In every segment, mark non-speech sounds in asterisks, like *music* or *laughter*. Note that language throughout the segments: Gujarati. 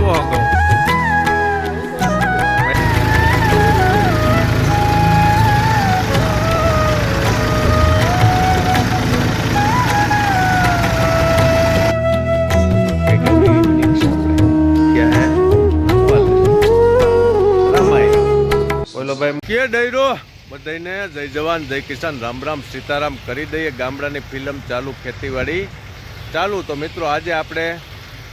આવો હતો કે ડૈરો બધાને જય જવાન, જય કિસાન. રામ રામ, સીતારામ કરી દઈએ ગામડાની ફિલ્મ ચાલુ ખેતીવાડી. ચાલુ તો મિત્રો આજે આપણે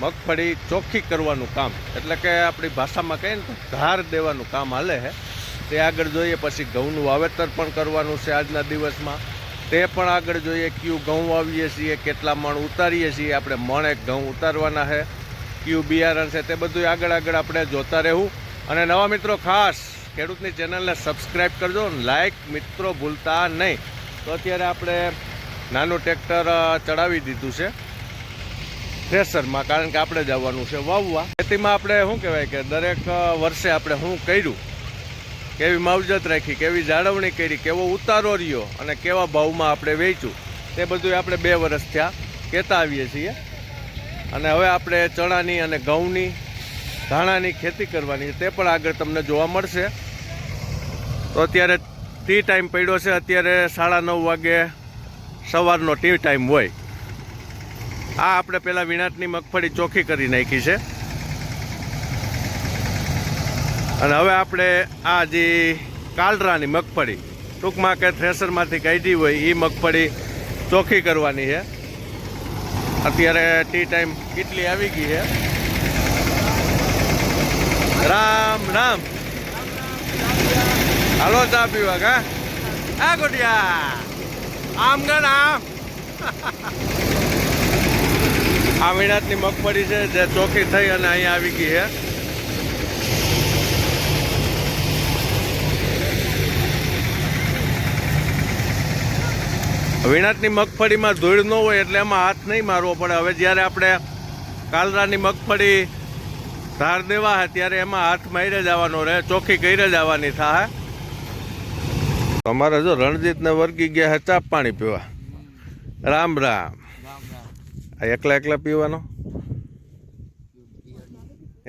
મગફળી ચોખ્ખી કરવાનું કામ. એટલે કે આપણી ભાષામાં કહીએ ને ધાર દેવાનું કામ હાલે છે તે આગળ જોઈએ, પછી ઘઉંનું વાવેતર પણ કરવાનું છે આજના દિવસમાં. તે પણ આગળ જોઈએ, કયું ઘઉં વાવીએ છીએ, કેટલા મણ ઉતારીએ છીએ. આપણે મણ એક ઘઉં ઉતારવાના છે કયું બિયારણ છે, તે બધું આગળ આગળ આપણે જોતા રહેવું. અને નવા મિત્રો, ખાસ ખેડૂતની ચેનલને સબસ્ક્રાઈબ કરજો લાઈક મિત્રો ભૂલતા નહીં. તો અત્યારે આપણે નાનું ટ્રેક્ટર ચડાવી દીધું છે. થ્રેસરમાં કારણ કે આપણે જવાનું છે વાવવા. ખેતીમાં આપણે શું કહેવાય કે દરેક વર્ષે આપણે શું કર્યું? કેવી માવજત રાખી, કેવી જાળવણી કરી, કેવો ઉતારો રહ્યો અને કેવા ભાવમાં આપણે વેચ્યું? તે બધું આપણે બે વર્ષ થયા કહેતા આવીએ છીએ. અને હવે આપણે ચણાની અને ઘઉંની, ધાણાની ખેતી કરવાની તે પણ આગળ તમને જોવા મળશે. તો અત્યારે ટી ટાઈમ પડ્યો છે. અત્યારે સાડા નવ વાગે સવારનો ટી ટાઈમ હોય. આ આપણે પેલા વિનાટની મગફળી ચોખ્ખી કરી નાખી છે. અને હવે આપણે આ જે કાલરાની મગફળી, ટૂંકમાં કે થ્રેસરમાંથી કાઢી હોય એ મગફળી ચોખ્ખી કરવાની છે. અત્યારે ટી ટાઈમ કેટલી આવી ગઈ છે? રામ રામ. હાલો ચા પીવા કા? આ ગોટિયા. આમ ગણ આમ. *laughs* આ મીણાતની મગફળી છે જે ચોખ્ખી થઈ અને અહીંયા આવી ગઈ છે. વિનાટની મગફળીમાં ધૂળ ન હોય એટલે એમાં હાથ નહીં મારવો પડે. હવે જ્યારે આપણે કાલરાની મગફળી ધાર દેવા હે, ત્યારે એમાં હાથ મારી જવાનો રહે, ચોખ્ખી કરી જવાની થાય. અમારે જો રણજીતને વર્ગી ગયા હે, ચાપ પાણી પીવા. રામ રામ. આ એકલા એકલા પીવાનો?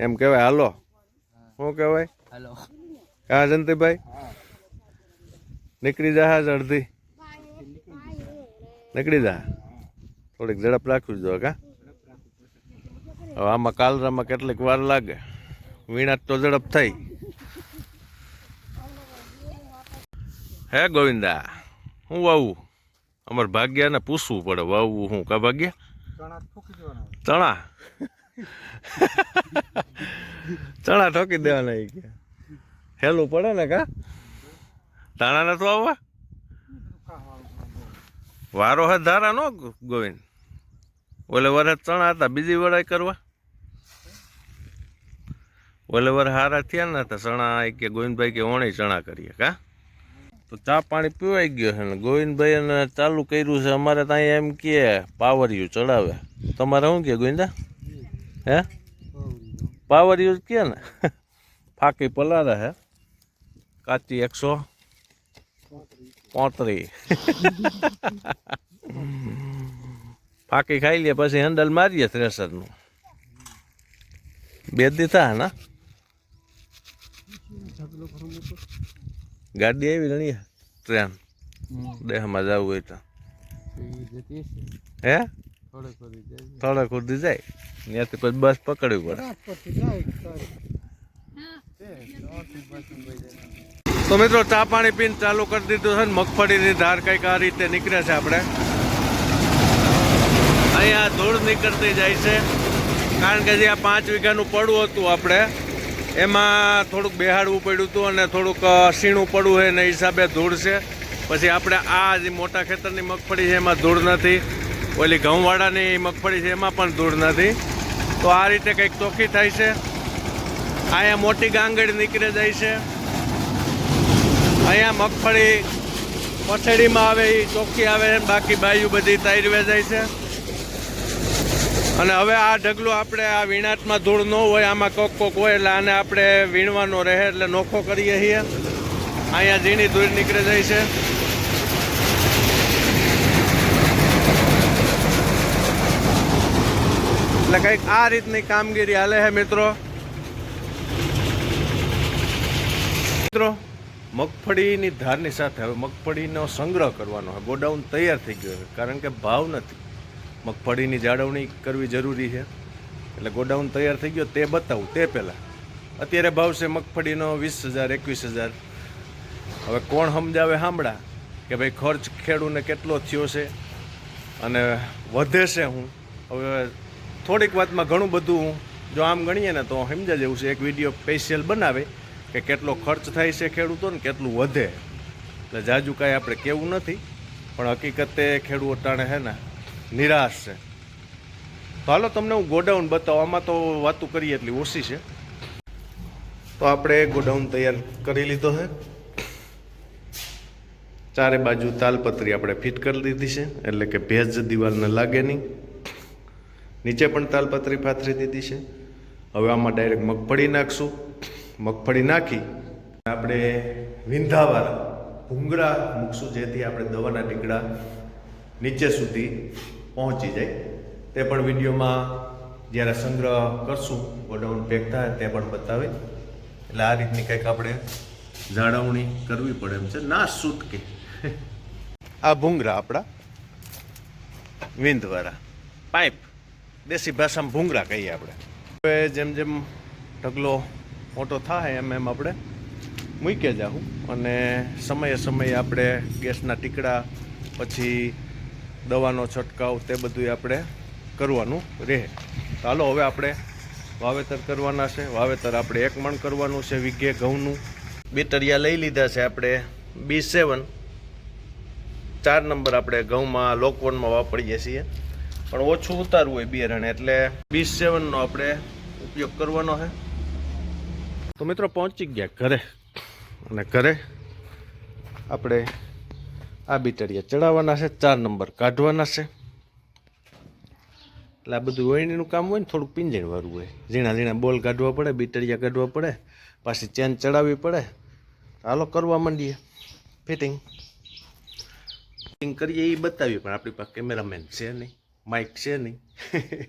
એમ કહેવાય હાલો. શું કહેવાય? હાલો. હા જયંતિભાઈ? નીકળી જા હાજ અડધી. નીકળી જા. થોડીક ઝડપ રાખવી જો કા હવે આમાં કાલરામાં કેટલીક વાર લાગે. વીણા તો ઝડપ થઈ. હે ગોવિંદા હું વાવું અમારે ભાગ્યાને પૂછવું પડે વાવવું હું કા ભાગ્યા? ચણા ચણા? ઠોકી દેવાના ઈ કે? હેલું પડે ને કા? ધાણા નતો આવવા? વારો હે ધારા નો ગોવિંદ. ઓલે વરે ચણા હતા, બીજી વરાય કરવા? ઓલે વર હારા થયા ને તો ચણા એ કે ગોવિંદભાઈ કે ઓણે ચણા કરીએ, કા? તો ચા પાણી પીવાઈ ગયો છે ને ગોવિંદભાઈ એને ચાલુ કર્યું છે, અમારે ત્યાં એમ કે પાવરિયું ચડાવે. તમારે શું કે ગોવિંદા? હે? પાવરિયું જ કે ને? ફાકી પલારે હે? કાચી એકસો પોત્રી. ફાકી ખાઈ લે, પછી હેન્ડલ મારીએ થ્રેસરનું બે દી થા ના? ગાડી આવી રણી ટ્રેન. દેહમાં જવું હોય તો. હે? થોડે ખુદી જાય. ત્યાંથી પછી બસ પકડવી પડે. તો મિત્રો ચા પાણી પીને ચાલુ કરી દીધું છે ને મગફળીની ધાર કંઈક આ રીતે નીકળે છે આપણે. અહીંયા ધૂળ નીકળતી જાય છે. કારણ કે જે આ પાંચ વીઘાનું પડવું હતું આપણે એમાં થોડુંક બેહાડવું પડ્યું હતું અને થોડુંક સીણું પડવું છે એના હિસાબે ધૂળ છે. પછી આપણે આ જે મોટા ખેતરની મગફળી છે એમાં ધૂળ નથી. ઓલી ઘઉંવાળાની મગફળી છે એમાં પણ ધૂળ નથી. તો આ રીતે કંઈક ચોખ્ખી થાય છે. અહીંયા મોટી ગાંગડી નીકળે જાય છે. અહીંયા મગફળી પછેડીમાં આવે, એ ચોખ્ખી આવે છે બાકી બાયું બધી તૈરવે જાય છે. અને હવે આ ઢગલો આપણે આ વીણાટમાં ધૂળ ન હોય, આમાં કોક કોક હોય એટલે આને આપણે વીણવાનો રહે એટલે નોખો કરીએ છીએ. અહીંયા ઝીણી ધૂળ નીકળી જાય છે. એટલે કંઈક આ રીતની કામગીરી હાલે છે મિત્રો. મિત્રો, મગફળીની ધારની સાથે હવે મગફળીનો સંગ્રહ કરવાનો ગોડાઉન તૈયાર થઈ ગયો છે, કારણ કે ભાવ નથી. મગફળીની જાળવણી કરવી જરૂરી છે. એટલે ગોડાઉન તૈયાર થઈ ગયો, તે બતાવું, તે પહેલાં. અત્યારે ભાવ છે મગફળીનો વીસ હજાર, એકવીસ હજાર. હવે કોણ સમજાવે સાંભળા કે ભાઈ ખર્ચ ખેડૂને કેટલો થયો છે અને વધે છે હું? હવે થોડીક વાતમાં ઘણું બધું જો આમ ગણીએ ને તો સમજા જેવું છે, એક વીડિયો સ્પેશિયલ બનાવે કે કેટલો ખર્ચ થાય છે ખેડૂતોને, કેટલું વધે. એટલે જાજુ કાંઈ આપણે કેવું નથી, પણ હકીકતે ખેડૂત ટાણે હે ને નિરાશ છે. તો હાલો તમને હું ગોડાઉન બતાવું. આમાં તો વાતું કરીએ એટલી ઓછી છે. તો આપણે ગોડાઉન તૈયાર કરી લીધો છે. ચારે બાજુ તાલપત્રી આપણે ફિટ કરી દીધી છે. એટલે કે ભેજ દિવાલને લાગે નહીં. નીચે પણ તાલપત્રી પાથરી દીધી છે. હવે આમાં ડાયરેક્ટ મગફળી નાખશું. મગફળી નાખી આપણે વિંધાવાળા ભૂંગળા મૂકશું, જેથી આપણે દવાના ટીકડા નીચે સુધી પહોંચી જાય. તે પણ વિડીયોમાં જ્યારે સંગ્રહ કરશું, ગોડાઉન પેક થાય, તે પણ બતાવે એટલે આ રીતની કંઈક આપણે જાળવણી કરવી પડે એમ છે. ના સૂટકે. આ ભૂંગરા આપણા વિંધવાળા. પાઇપ. દેશી ભાષામાં ભૂંગરા કહીએ આપણે. હવે જેમ જેમ ઢગલો મોટો થાય એમ એમ આપણે મૂકી જાઉં અને સમયે સમયે આપણે ગેસના ટીકડા, પછી દવાનો છંટકાવ તે બધું આપણે કરવાનું રહે. ચાલો હવે આપણે વાવેતર કરવાના છે. વાવેતર આપણે એક મણ કરવાનું છે, વીઘે ઘઉંનું. બેટરિયા લઈ લીધા છે આપણે બી સેવન. ચાર નંબર આપણે ઘઉંમાં લોકવનમાં વાપરીએ છીએ. પણ ઓછું ઉતારવું હોય બિયારણ એટલે બી સેવનનો આપણે ઉપયોગ કરવાનો છે. તો મિત્રો પહોંચી ગયા ઘરે. અને ઘરે આપણે આ બીટરિયા ચડાવવાના છે, ચાર નંબર કાઢવાના છે. એટલે આ બધું વણીનું કામ હોય ને થોડુંક પિંજણ વાળું હોય. ઝીણા ઝીણા બોલ કાઢવા પડે, બીટરિયા કાઢવા પડે, પાછી ચેન ચડાવવી પડે. હાલો, કરવા માંડીએ. ફિટિંગ. ફિટિંગ કરીએ એ બતાવીએ, પણ આપણી પાસે કેમેરામેન છે નહીં, માઇક છે નહીં.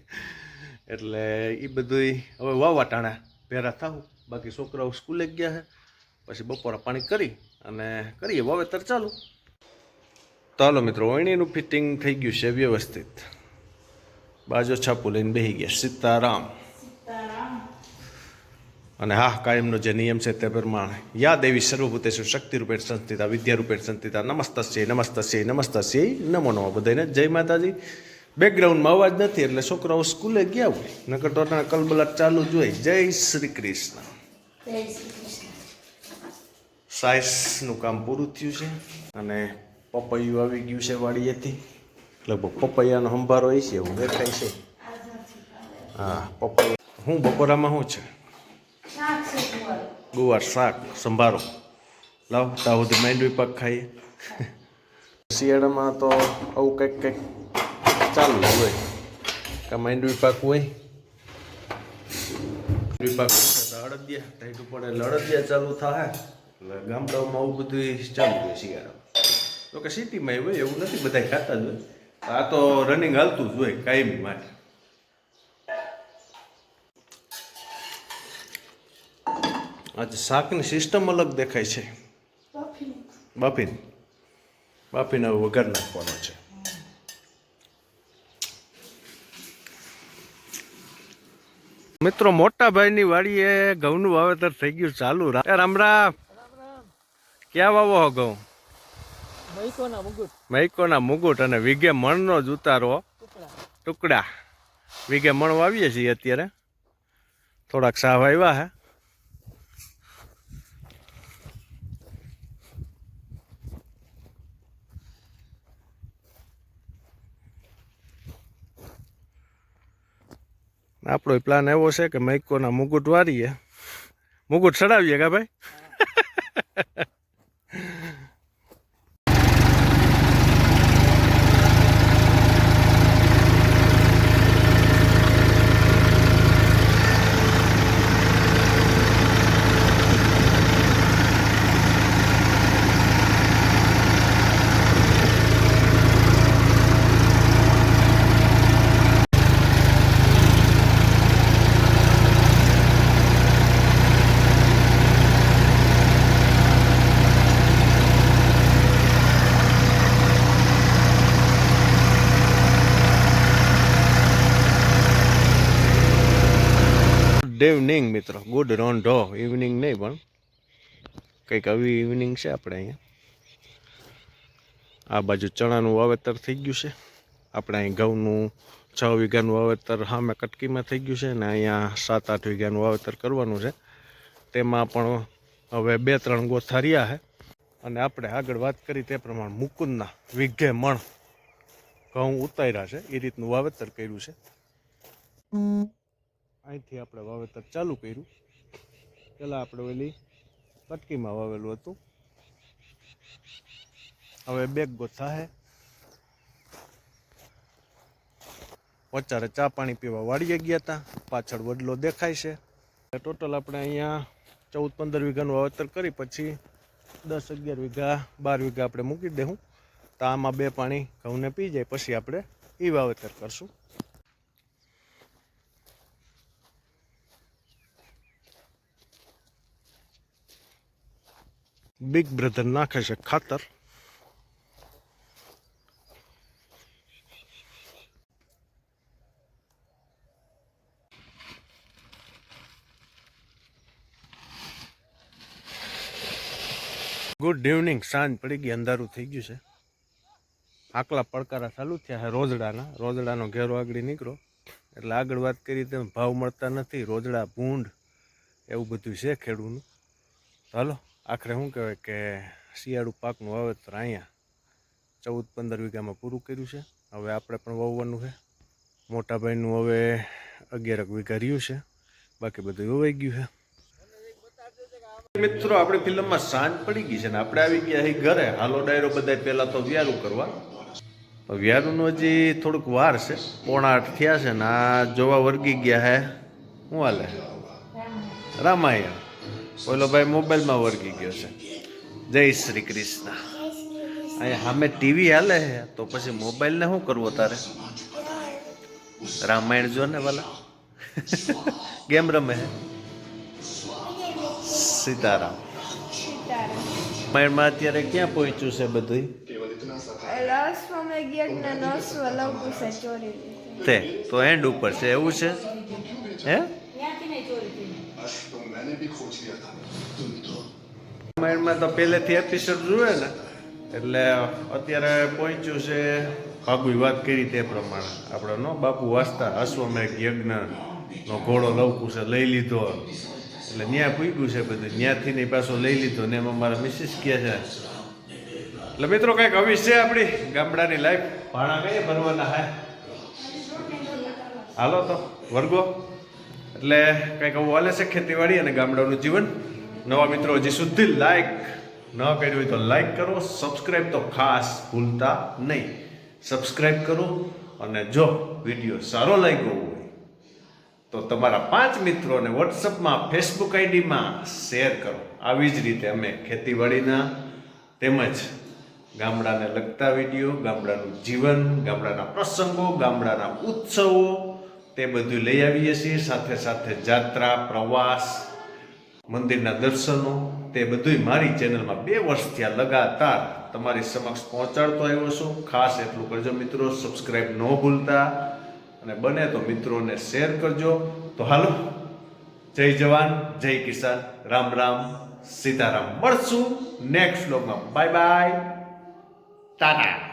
*laughs* એટલે એ બધું હવે વાવા ટાણા ભેરા થાવું. બાકી છોકરાઓ સ્કૂલે ગયા છે પછી બપોરા પાણી કરી અને કરીએ વાવેતર ચાલુ. તો હાલો મિત્રો વણીનું ફિટિંગ થઈ ગયું છે વ્યવસ્થિત. બાજો છાપું લઈને બેસી ગયા. સીતારામ. અને હા કાયમનો જે નિયમ છે તે પ્રમાણે યાદ એવી સર્વભૂતેશુ શક્તિ રૂપે સંસ્થિતા વિદ્યા રૂપે સંસ્થિતા નમસ્તસ્ય નમસ્તસ્ય નમસ્તસ્ય નમો નમો બધાને જય માતાજી. બેકગ્રાઉન્ડમાં અવાજ નથી એટલે છોકરાઓ સ્કૂલે ગયા હોય. નકર તો કલબલાટ ચાલુ જ હોય. જય શ્રી કૃષ્ણ. સાયન્સનું કામ પૂરું થયું છે. અને પપૈયું આવી ગયું છે વાડીએથી. લગભગ પપૈયાનો સંભારો હોય છે, એવું દેખાય છે. હા, પપૈયા. હું બપોરામાં શું છે? ગુવાર, શાક, સંભારો. લાવ ત્યાં સુધી માંડવી પાક ખાઈએ. શિયાળામાં તો આવું કંઈક કંઈક ચાલુ હોય. કાં માંડવી પાક હોય. પાક અડદિયા ટાઈટ પડે એટલે ચાલુ થાય. એટલે ગામડાઓમાં આવું બધું ચાલુ હોય શિયાળામાં. તો કે સિટીમાં એવું હોય એવું નથી બધા ખાતા જ હોય. આ તો રનિંગ હાલતું જ હોય કાયમી માટે. આજે શાકની સિસ્ટમ અલગ દેખાય છે. બાફીન. બાફીને. હવે વઘાર નાખવાનો છે. મિત્રો મોટા ભાઈની વાડીએ ઘઉંનું વાવેતર થઈ ગયું ચાલુ. રામ રામ. ક્યાં વાવો હો ઘઉં? મૈકોના મુગુટ. અને વિઘે મણનો જ ઉતારો. ટુકડા. વિગે મણ વાવીએ છીએ અત્યારે. થોડાક સાવ આવ્યા હે. આપણો પ્લાન એવો છે કે મૈકોના મુગુટ વારીએ. મુગુટ ચડાવીએ કા ભાઈ? ગુડ ઇવનિંગ મિત્રો. ગુડ રોંઢો ઇવનિંગ નહીં પણ કંઈક આવી ઇવનિંગ છે આપણે અહીંયા. આ બાજુ ચણાનું વાવેતર થઈ ગયું છે. આપણે અહીં ઘઉંનું છ વીઘાનું વાવેતર સામે કટકીમાં થઈ ગયું છે અને અહીંયા સાત આઠ વીઘાનું વાવેતર કરવાનું છે. તેમાં પણ હવે બે ત્રણ ગોથા રહ્યા છે. અને આપણે આગળ વાત કરી તે પ્રમાણે મુકુંદના વીઘે મણ ઘઉં ઉતાર્યા છે. એ રીતનું વાવેતર કર્યું છે. અહીંથી આપણે વાવેતર ચાલુ કર્યું. પહેલાં આપણે ઓલી કટકીમાં વાવેલું હતું. હવે બેગ ગોથા હે. વચારે ચા પાણી પીવા વાળીએ ગયા હતા પાછળ વડલો દેખાય છે. ટોટલ આપણે અહીંયા ચૌદ પંદર વીઘાનું વાવેતર કરી પછી દસ અગિયાર વીઘા, બાર વીઘા આપણે મૂકી દેવું તો આમાં બે પાણી ઘઉંને પી જાય, પછી આપણે એ વાવેતર કરશું. બિગ બ્રધર નાખે છે ખાતર ગુડ ઇવનિંગ સાંજ પડી ગઈ, અંધારું થઈ ગયું છે. આકલા પડકારા ચાલુ થયા છે રોજડાના. રોજડાનો ઘેરો આગળ નીકળો. એટલે આગળ વાત કરી તેમ ભાવ મળતા નથી. રોજડા ભૂંડ, એવું બધું છે ખેડૂતનું. હાલો. આખરે શું કહેવાય કે શિયાળુ પાકનું વાવેતર અહીંયા ચૌદ પંદર વીઘામાં પૂરું કર્યું છે. હવે આપણે પણ વાવવાનું છે. મોટા ભાઈનું હવે અગિયારક વીઘા રહ્યું છે. બાકી બધું વવાઈ ગયું છે. મિત્રો, આપણી ફિલ્મમાં સાંજ પડી ગઈ છે ને આપણે આવી ગયા છે ઘરે. હાલો, ડાયરો બધા પહેલાં તો વ્યારું કરવા. વ્યારુનું હજી થોડુંક વાર છે. પોણા આઠ થયા છે ને આ જોવા વર્ગી ગયા હે. શું હાલે? રામાયણ. ઓલો ભાઈ, મોબાઈલમાં વર્ગી ગયો છે. જય શ્રી કૃષ્ણ. અહીંયા સામે ટીવી હાલે છે, તો પછી મોબાઈલને શું કરવો તારે? રામાયણ જો ને વાલા. ગેમ રમે હે સીતારામ. રામાયણમાં અત્યારે ક્યાં પહોંચ્યું છે બધું તે, તો એન્ડ ઉપર છે, એવું છે? હે? રામાયણમાં તો પહેલેથી એપિસોડ જુએ ને, એટલે અત્યારે પહોંચ્યું છે ભાગુઈ વાત કરી તે પ્રમાણે. આપણે નો બાપુ વાંચતા, અશ્વમેઘ યજ્ઞ નો ઘોડો લવકુશે લઈ લીધો. એટલે ન્યા પૂગ્યું છે બધું. ન્યાથી ને પાછો લઈ લીધો ને એમાં મારા મિસિસ કહે છે. એટલે મિત્રો કંઈક આવી છે આપણી ગામડાની લાઈફ ભાણા કઈ ભરવાના હે? હાલો તો, વર્ગો. એટલે કંઈક આવું હાલે છે ખેતીવાડી અને ગામડાનું જીવન. નવા મિત્રો, હજી સુધી લાઈક ન કર્યું હોય તો લાઈક કરો સબસ્ક્રાઈબ તો ખાસ ભૂલતા નહીં. સબસ્ક્રાઈબ કરો અને જો વીડિયો સારો લાગ્યો હોય તો તમારા પાંચ મિત્રોને વોટ્સઅપમાં ફેસબુક આઈડીમાં શેર કરો. આવી જ રીતે અમે ખેતીવાડીના તેમજ ગામડાને લગતા વીડિયો ગામડાનું જીવન, ગામડાના પ્રસંગો, ગામડાના ઉત્સવો તે બધું લઈ આવીએ છીએ. સાથે સાથે જાત્રા, પ્રવાસ, મંદિરના દર્શનો, તે બધુંય મારી ચેનલમાં બે વર્ષથી આ લગાતાર તમારી સમક્ષ પહોંચાડતો આવ્યો છું. ખાસ એટલું કરજો મિત્રો સબસ્ક્રાઈબ ન ભૂલતા અને બને તો મિત્રોને શેર કરજો. તો હાલો, જય જવાન, જય કિસાન. રામ રામ, સીતારામ. મળશું નેક્સ્ટ વ્લોગમાં બાય બાય. ટાટા.